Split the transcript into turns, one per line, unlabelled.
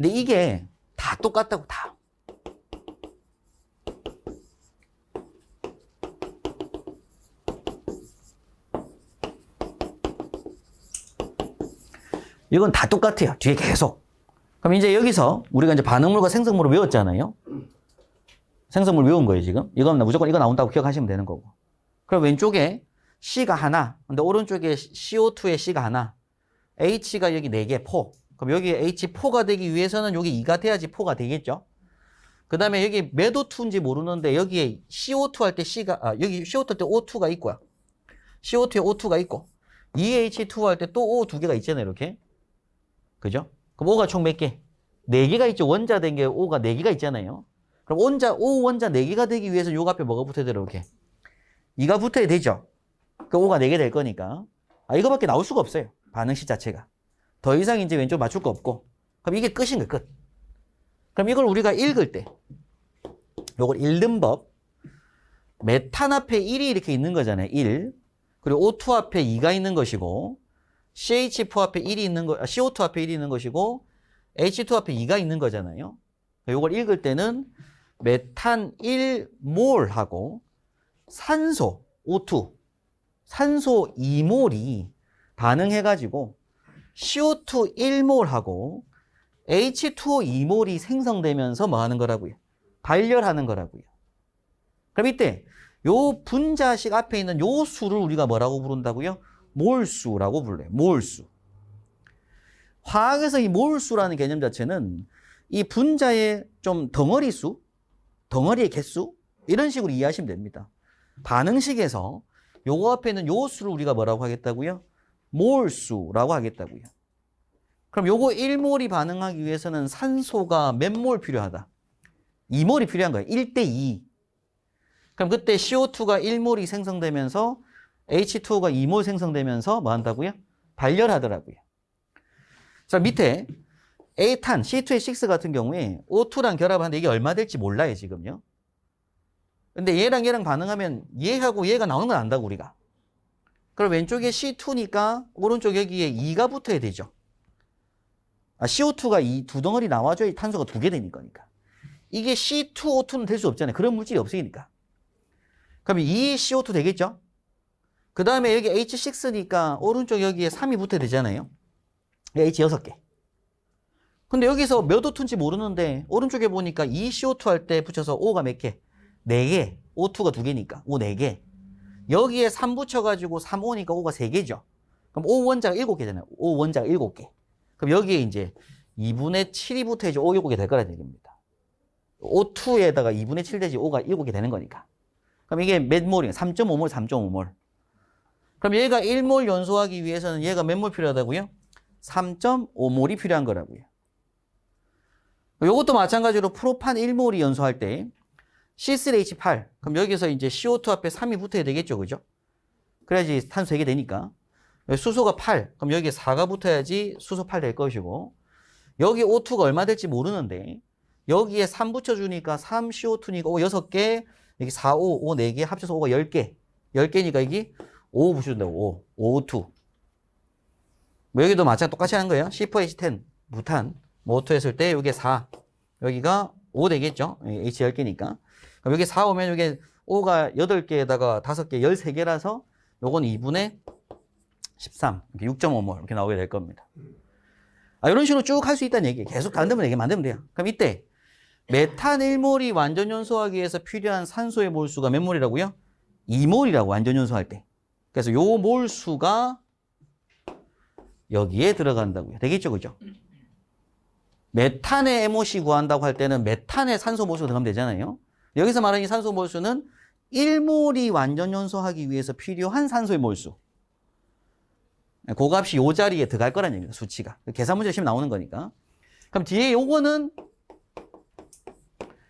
근데 이게 다 똑같다고 다. 이건 다 똑같아요. 뒤에 계속. 그럼 이제 여기서 우리가 이제 반응물과 생성물을 외웠잖아요. 생성물 외운 거예요, 지금. 이건 무조건 이거 나온다고 기억하시면 되는 거고. 그럼 왼쪽에 C가 하나, 근데 오른쪽에 CO2의 C가 하나, H가 여기 4개, 포. 그럼 여기 H4가 되기 위해서는 여기 2가 돼야지 포가 되겠죠? 그 다음에 여기 몇 O2인지 모르는데 여기에 CO2 할 때 C가, 아, 여기 CO2 할 때 O2가 있고요. CO2에 O2가 있고, EH2 할 때 또 O 두 개가 있잖아요, 이렇게. 그죠? 그럼 O가 총 몇 개? 4개가 있죠. 원자 된 게 O가 4개가 있잖아요. 그럼 원자, O 원자 4개가 되기 위해서 요 앞에 뭐가 붙어야 돼요, 이렇게? 2가 붙어야 되죠. 그 O가 4개 될 거니까. 아, 이거밖에 나올 수가 없어요. 반응식 자체가. 더 이상 이제 왼쪽 맞출 거 없고. 그럼 이게 끝인 거예요, 끝. 그럼 이걸 우리가 읽을 때, 요걸 읽는 법. 메탄 앞에 1이 이렇게 있는 거잖아요, 1. 그리고 O2 앞에 2가 있는 것이고, CH4 앞에 1이 있는 거, 아, CO2 앞에 1이 있는 것이고, H2 앞에 2가 있는 거잖아요. 요걸 읽을 때는 메탄 1몰하고 산소 O2, 산소 2몰이 반응해가지고 CO2 1몰하고 H2O 2몰이 생성되면서 뭐 하는 거라고요? 발열하는 거라고요. 그럼 이때 요 분자식 앞에 있는 요 수를 우리가 뭐라고 부른다고요? 몰수라고 불러요. 몰수. 화학에서 이 몰수라는 개념 자체는 이 분자의 좀 덩어리 수, 덩어리의 개수 이런 식으로 이해하시면 됩니다. 반응식에서 요거 앞에 있는 요 수를 우리가 뭐라고 하겠다고요? 몰수라고 하겠다고요. 그럼 요거 1몰이 반응하기 위해서는 산소가 몇 몰 필요하다? 2몰이 필요한 거예요. 1대 2. 그럼 그때 CO2가 1몰이 생성되면서 H2O가 2몰 생성되면서 뭐 한다고요? 발열하더라고요. 자, 밑에 A탄, C2H6 같은 경우에 O2랑 결합하는데 이게 얼마 될지 몰라요, 지금요. 근데 얘랑 얘랑 반응하면 얘하고 얘가 나오는 건 안다고, 우리가. 그럼 왼쪽에 C2니까 오른쪽 여기에 2가 붙어야 되죠. 아, CO2가 이 두 덩어리 나와줘야 탄소가 두 개 되니까. 이게 C2O2는 될 수 없잖아요. 그런 물질이 없으니까. 그럼 2 CO2 되겠죠? 그 다음에 여기 H6니까 오른쪽 여기에 3이 붙어야 되잖아요. H 6개. 근데 여기서 몇 O2인지 모르는데 오른쪽에 보니까 2 CO2 할 때 붙여서 O가 몇 개? 4개. O2가 2개니까 O 4개. 여기에 3 붙여가지고 3O니까 O가 3개죠. 그럼 O 원자가 7개잖아요. O 원자가 7개. 그럼 여기에 이제 2분의 7이 붙어야지 O 7개 될 거라는 얘기입니다. O2에다가 2분의 7 되지 O가 7개 되는 거니까. 그럼 이게 몇 몰이에요? 3.5몰, 3.5몰. 그럼 얘가 1몰 연소하기 위해서는 얘가 몇 몰 필요하다고요? 3.5몰이 필요한 거라고요. 이것도 마찬가지로 프로판 1몰이 연소할 때 C3H8 그럼 여기서 이제 CO2 앞에 3이 붙어야 되겠죠. 그죠? 그래야지 탄소 3개 되니까. 수소가 8 그럼 여기에 4가 붙어야지 수소 8 될 것이고. 여기 O2가 얼마 될지 모르는데 여기에 3 붙여주니까 3CO2니까 O 6개 여기 4, 5, 5 4개 합쳐서 O가 10개. 10개니까 여기 5 붙여준다고 5, O2 뭐 여기도 마찬가지 똑같이 하는 거예요. C4H10 무탄. 뭐 O2 했을 때 여기에 4 여기가 5 되겠죠. H 10개니까 그럼 여기 4 오면 여기 O가 8개에다가 5개 13개라서 요건 2분의 13 이렇게 6.5몰 이렇게 나오게 될 겁니다. 아, 이런 식으로 쭉 할 수 있다는 얘기예요. 계속 만들면 얘기 만들면 돼요. 그럼 이때 메탄 1몰이 완전 연소하기 위해서 필요한 산소의 몰수가 몇 몰이라고요? 2몰이라고 완전 연소할 때. 그래서 요 몰수가 여기에 들어간다고요. 되겠죠, 그죠? 메탄의 MOC 구한다고 할 때는 메탄의 산소 몰수가 들어가면 되잖아요. 여기서 말하는 이 산소 몰수는 1몰이 완전 연소하기 위해서 필요한 산소의 몰수. 그 값이 요 자리에 들어갈 거란 얘기입니다. 수치가. 계산 문제 시험 나오는 거니까. 그럼 뒤에 요거는